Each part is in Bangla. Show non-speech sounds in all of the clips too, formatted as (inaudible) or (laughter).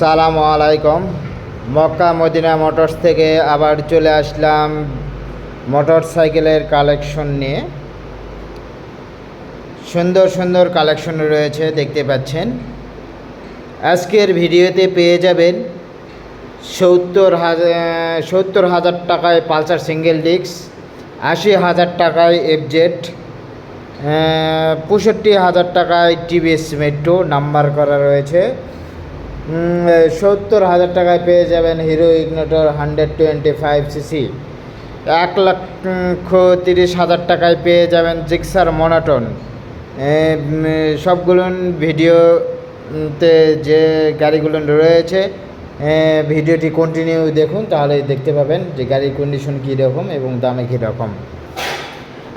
সালামু আলাইকুম। মক্কা মদিনা মোটরস থেকে আবার চলে আসলাম মোটর সাইকেলের কালেকশন নিয়ে। সুন্দর সুন্দর কালেকশন রয়েছে, দেখতে পাচ্ছেন। আজকের ভিডিওতে পেয়ে যাবেন সত্তর হাজার সত্তর হাজার টাকায় পালসার সিঙ্গেল ডিস্ক, আশি হাজার টাকায় এফজেড পঁয়ষট্টি হাজার টাকায় টিভিএস মেট্রো, নাম্বার করা রয়েছে। সত্তর হাজার টাকায় পেয়ে যাবেন Hero Ignitor hundred twenty five CC. এক লক্ষ তিরিশ হাজার টাকায় পেয়ে যাবেন জিক্সার মনাটন। সবগুলো ভিডিওতে যে গাড়িগুলো রয়েছে ভিডিওটি কন্টিনিউ দেখুন তাহলে দেখতে পাবেন যে গাড়ির কন্ডিশন কীরকম এবং দামে কীরকম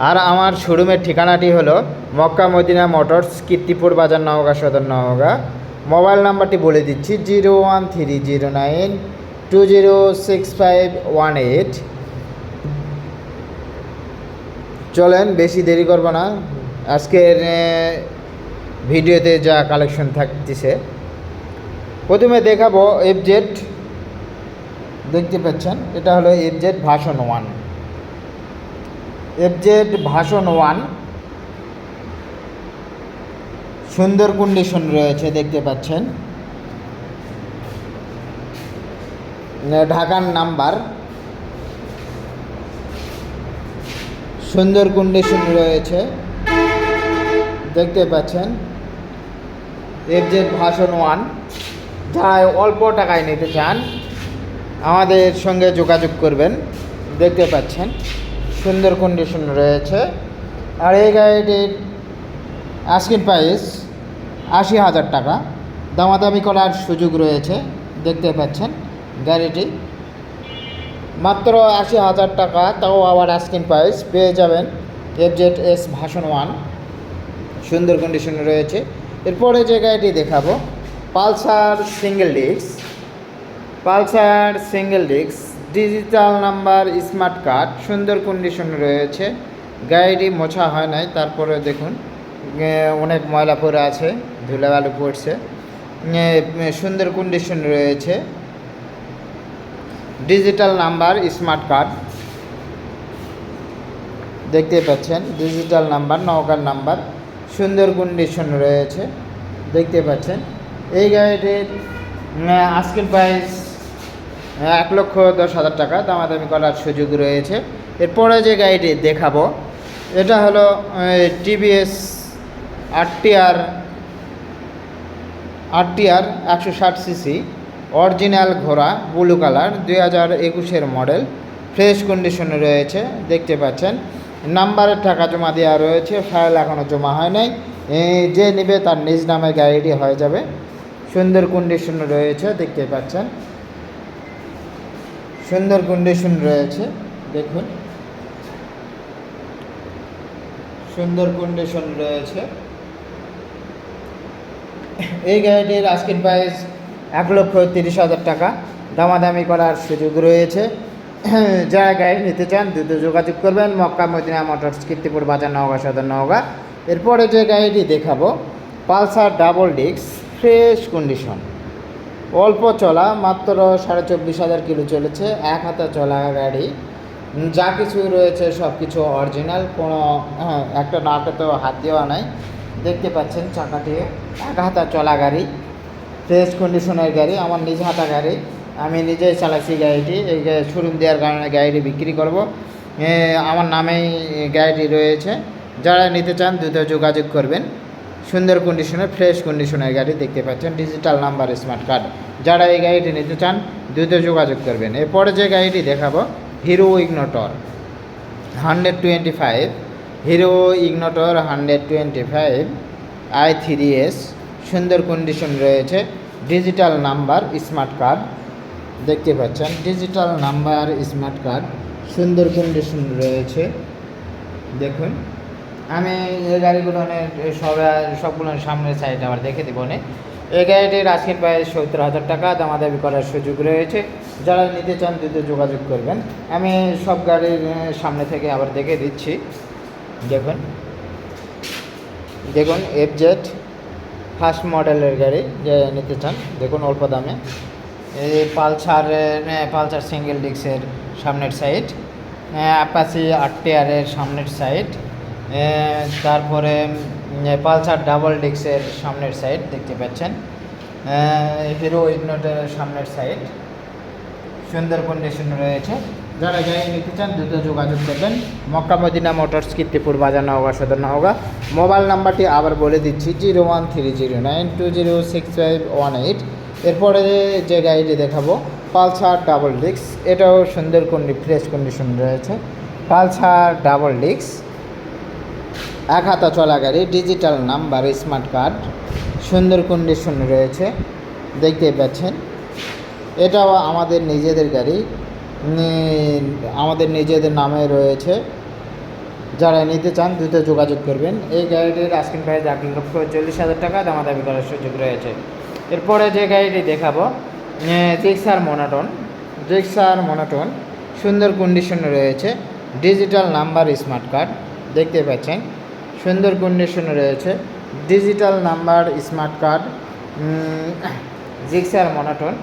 আর আমার শোরুমের ঠিকানাটি হলো মক্কা মদিনা মোটরস, কীর্তিপুর বাজার, নওগাঁ, সদর, নওগাঁ। মোবাইল নাম্বারটি বলে দিচ্ছি, zero one three zero nine two zero six five one eight. চলেন, বেশি দেরি করব না। আজকের ভিডিওতে যা কালেকশন থাকতেছে, প্রথমে দেখাবো এফজেড দেখতে পাচ্ছেন, এটা হলো FZ version one FZ version one সুন্দর কন্ডিশন রয়েছে, দেখতে পাচ্ছেন। ঢাকার নাম্বার। সুন্দর কন্ডিশন রয়েছে, দেখতে পাচ্ছেন। FZ version one. যারা অল্প টাকায় নিতে চান, আমাদের সঙ্গে যোগাযোগ করবেন, দেখতে পাচ্ছেন। সুন্দর কন্ডিশন রয়েছে। আর এই গাড়িটির আস্কিন প্রাইস আশি হাজার টাকা। দামাদামি করার সুযোগ রয়েছে, দেখতে পাচ্ছেন গাড়িটি। মাত্র আশি হাজার টাকা, তাও আবার আস্কিন প্রাইস পেয়ে যাবেন এফজেড এস ভাষণ ওয়ান সুন্দর কন্ডিশনে রয়েছে। এরপরে যে গাড়িটি দেখাবো, Pulsar single disc Pulsar single disc digital number smart card সুন্দর কন্ডিশন রয়েছে। গাড়িটি মোছা হয় নাই, তারপরে দেখুন অনেক ময়লা পরে আছে। ধুলাবালু পড়ছে। সুন্দর কন্ডিশন রয়েছে। ডিজিটাল নাম্বার স্মার্ট কার্ড দেখতে পাচ্ছেন ডিজিটাল নাম্বার নৌকার নাম্বার সুন্দর কন্ডিশন রয়েছে। দেখতে পাচ্ছেন। এই গাড়িটির আজকের প্রাইস এক লক্ষ দশ হাজার টাকা। দামাদামি করার সুযোগ রয়েছে। এরপরে যে গাড়িটি দেখাবো, এটা হলো টিভিএস আরটিআর আরটিআর একশো ষাট সিসি, অরিজিনাল ঘোড়া, ব্লু কালার, দুই হাজার একুশের মডেল, ফ্রেশ কন্ডিশনে রয়েছে, দেখতে পাচ্ছেন। নাম্বারের টাকা জমা দেওয়া রয়েছে, ফাইল এখনও জমা হয় নাই। যে নেবে তার নিজ নামে গাড়িটি হয়ে যাবে। সুন্দর কন্ডিশন রয়েছে, দেখতে পাচ্ছেন। সুন্দর কন্ডিশন রয়েছে, দেখুন। সুন্দর কন্ডিশন রয়েছে। এই গাড়িটির আজকের প্রাইস এক লক্ষ তিরিশ হাজার টাকা। দামাদামি করার সুযোগ রয়েছে। (clears throat) যারা গাড়ি নিতে চান দ্রুত যোগাযোগ করবেন। মক্কা মদিনা মোটরস কীর্তিপুর বাজার নওগাঁ সদর নওগাঁ। এরপরে যে গাড়িটি দেখাবো Pulsar double disc fresh condition অল্প চলা মাত্র সাড়ে চব্বিশ হাজার কিলো চলেছে। এক হাতে চলা গাড়ি। যা কিছু রয়েছে সব কিছু অরিজিনাল কোনো হ্যাঁ, একটা নাটে তো হাত দেওয়া নাই। দেখতে পাচ্ছেন চাকাটি। এক হাতা চলা গাড়ি ফ্রেশ কন্ডিশনের গাড়ি, আমার নিজ হাতা গাড়ি। আমি নিজেই চালাচ্ছি গাড়িটি, এই শোরুম দেওয়ার কারণে গাড়িটি বিক্রি করব। আমার নামেই গাড়িটি রয়েছে। যারা নিতে চান দ্রুত যোগাযোগ করবেন। সুন্দর কন্ডিশনের ফ্রেশ কন্ডিশনের গাড়ি দেখতে পাচ্ছেন ডিজিটাল নাম্বার স্মার্ট কার্ড যারা এই গাড়িটি নিতে চান, দ্রুত যোগাযোগ করবেন। এরপরে যে গাড়িটি দেখাবো Hero Ignitor hundred twenty five Hero Ignitor hundred twenty five, I three S, সুন্দর কন্ডিশন রয়েছে ডিজিটাল নাম্বার স্মার্ট কার্ড দেখতে পাচ্ছেন ডিজিটাল নাম্বার স্মার্ট কার্ড সুন্দর কন্ডিশন রয়েছে, দেখুন। আমি এই গাড়িগুলো সব, সবগুলো সামনের সাইডে আবার দেখে দেবো নে। এই গাড়িটির আজকের প্রায় সত্তর হাজার টাকা, দামাদামি করার সুযোগ রয়েছে। যারা নিতে চান দ্রুত যোগাযোগ করবেন। আমি সব গাড়ির, সামনে থেকে আবার দেখে দিচ্ছি। দেখুন। দেখুন এফ জেড ফার্স্ট মডেলের গাড়ি যে নিতে চান, দেখুন অল্প দামে। এই পালসার পালসার সিঙ্গেল ডিস্কের সামনের সাইড অ্যাপাসি আট টিয়ারের সামনের সাইড তারপরে পালসার ডাবল ডিস্কের সামনের সাইড দেখতে পাচ্ছেন। হিরো ইগনোটের সামনের সাইড সুন্দর কন্ডিশন রয়েছে। যারা গাড়ি নিতে চান দ্রুত যোগাযোগ করবেন। মক্কা মদিনা মোটরস কীর্তিপুর বাজার নওগা, সদর নওগা। মোবাইল নাম্বারটি আবার বলে দিচ্ছি, zero one three zero nine two zero six five one eight. এরপরে যে গাড়িটি দেখাবো, পালসার ডাবল ডিক্স এটাও সুন্দর কন্ডি, ফ্রেশ কন্ডিশন রয়েছে। পালসার ডাবল ডিক্স এক হাতা চলা গাড়ি, ডিজিটাল নাম্বার, স্মার্ট কার্ড। সুন্দর কন্ডিশন রয়েছে, দেখতে পাচ্ছেন। এটাও আমাদের নিজেদের গাড়ি। আমাদের নিজেদের নামে রয়েছে। যারা নিতে চান দ্রুত যোগাযোগ করবেন। এই গাড়িটির আস্কিং প্রাইস এক লক্ষ চল্লিশ হাজার টাকা, দামাদামি করার সুযোগ রয়েছে। এরপরে যে গাড়িটি দেখাবো জিক্সার মোনাটন জিক্সার মোনাটন সুন্দর কন্ডিশন রয়েছে। ডিজিটাল নাম্বার স্মার্ট কার্ড দেখতে পাচ্ছেন? সুন্দর কন্ডিশন রয়েছে। Digital number smart card Gixxer monotone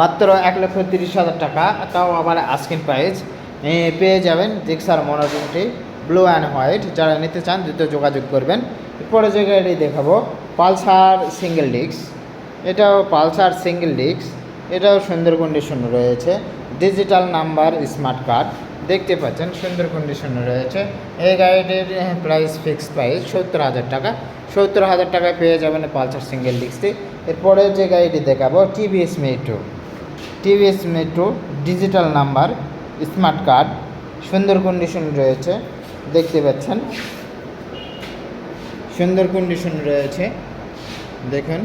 মাত্র এক লক্ষ তিরিশ হাজার টাকা, তাও আবার আস্কিন প্রাইস পেয়ে যাবেন জিক্সার মনোটনটি ব্লু অ্যান্ড হোয়াইট যারা নিতে চান, দ্রুত যোগাযোগ করবেন। এরপরে যে গাড়ি দেখাবো, পালসার সিঙ্গেল ডিস্ক এটাও পালসার সিঙ্গেল ডিস্ক এটাও সুন্দর কন্ডিশন রয়েছে। ডিজিটাল নাম্বার স্মার্ট কার্ড দেখতে পাচ্ছেন, সুন্দর কন্ডিশন রয়েছে। এই গাড়িটির প্রাইস ফিক্সড প্রাইস সত্তর হাজার টাকা। সত্তর হাজার টাকায় পেয়ে যাবেন পালসার সিঙ্গেল ডিস্কটি এরপরে যে গাড়িটি দেখাবো TVS Metro TVS Metro, digital number, smart card, সুন্দর কন্ডিশন রয়েছে, দেখতে পাচ্ছেন। সুন্দর কন্ডিশন রয়েছে, দেখুন।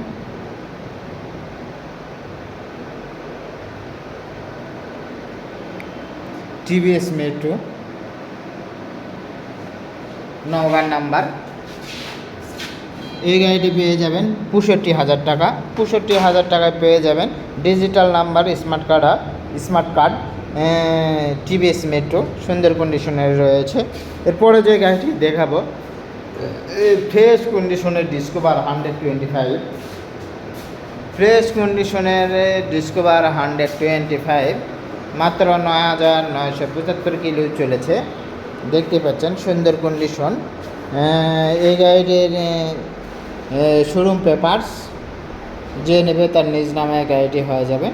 টিভিএস মেট্রো নওগাঁর নাম্বার। এই গাড়িটি পেয়ে যাবেন পঁয়ষট্টি হাজার টাকা। পঁয়ষট্টি হাজার টাকায় পেয়ে যাবেন digital number, smart card smart card TVS Metro, সুন্দর কন্ডিশনের রয়েছে। এরপরে যে গাড়িটি দেখাবো ফ্রেশ কন্ডিশনের Discover hundred twenty five fresh কন্ডিশনের ডিসকভার হান্ড্রেড টোয়েন্টি ফাইভ মাত্র নয় হাজার নয়শো পঁচাত্তর কিলো চলেছে। দেখতে পাচ্ছেন সুন্দর কন্ডিশন এই গাড়িটির শোরুম পেপারস যে নেবে তার নিজ নামে গাড়িটি হয়ে যাবে।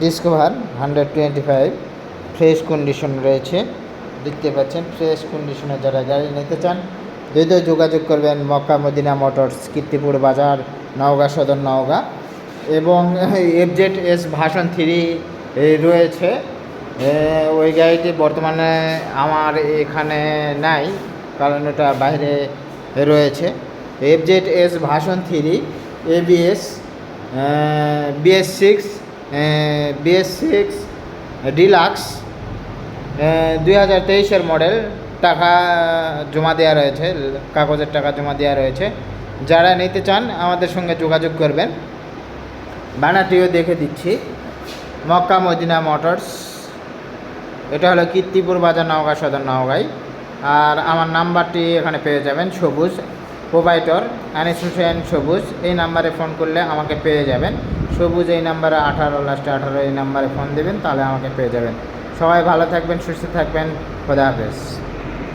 Discover hundred twenty five fresh condition রয়েছে। দেখতে পাচ্ছেন ফ্রেশ কন্ডিশনে যারা গাড়ি নিতে চান দ্রুত যোগাযোগ করবেন মক্কা মদিনা মোটরস, কীর্তিপুর বাজার, নওগাঁ সদর নওগাঁ। এবং এফজেড এস ভাষণ থ্রি রয়েছে। ওই গাড়িটি বর্তমানে আমার এখানে নাই, কারণ ওটা বাইরে রয়েছে। FZ S version three ABS BS six BS six deluxe দুই হাজার তেইশের মডেল টাকা জমা দেওয়া রয়েছে, কাগজের টাকা জমা দেওয়া রয়েছে। যারা নিতে চান, আমাদের সঙ্গে যোগাযোগ করবেন। বানাটিও দেখে দিচ্ছি। Mecca Medina Motors. এটা হলো কীর্তিপুর বাজার নওগাঁ সদর নওগাঁয় আর আমার নাম্বারটি এখানে পেয়ে যাবেন, সবুজ প্রোভাইডর আনিস হোসেন সবুজ, এই নাম্বারে ফোন করলে আমাকে পেয়ে যাবেন। সবুজ, এই নাম্বারে আঠারো, লাস্টে আঠারো, এই নাম্বারে ফোন দেবেন, তাহলে আমাকে পেয়ে যাবেন। সবাই ভালো থাকবেন, সুস্থ থাকবেন, খোদা হাফেজ।